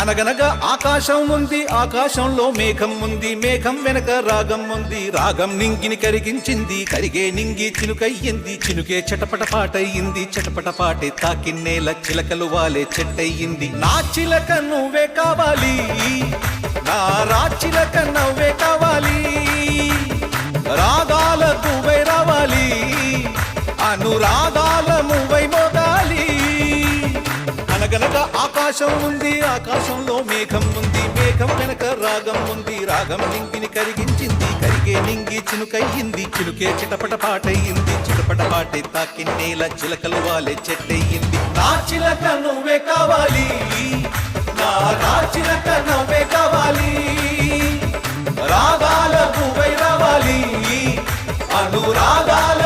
అనగనగా ఆకాశం ఉంది ఆకాశంలో మేఘం ఉంది మేఘం వెనక రాగం ఉంది. రాగం నింగిని కరిగించింది కరిగే నింగి చినుకయ్యింది. చినుకే చటపట పాటయ్యింది చటపట పాటే తాకిన్నేల చిలకలు వాలే చెట్టయ్యింది. నా చిలక నువ్వే కావాలి నా రా చిలక నవ్వే కావాలి. రాగాల నువ్వై రావాలి అనురాగాల నువ్వై మోగ గనక ఆకాశం ఉంది ఆకాశంలో మేఘం ఉంది మేఘం గనక రాగం ఉంది రాగం నింగిని కరిగించింది కరిగే నింగి చినుకయ్యింది చినుకే చిటపట పాటయ్యింది చిటపట పాటే తాకి నేల చిలకలు వాలే చెట్టయ్యింది. నా చిలక నువ్వే కావాలి నా చిలక నువ్వే కావాలి. రాగాల రావాలి అనురాగాల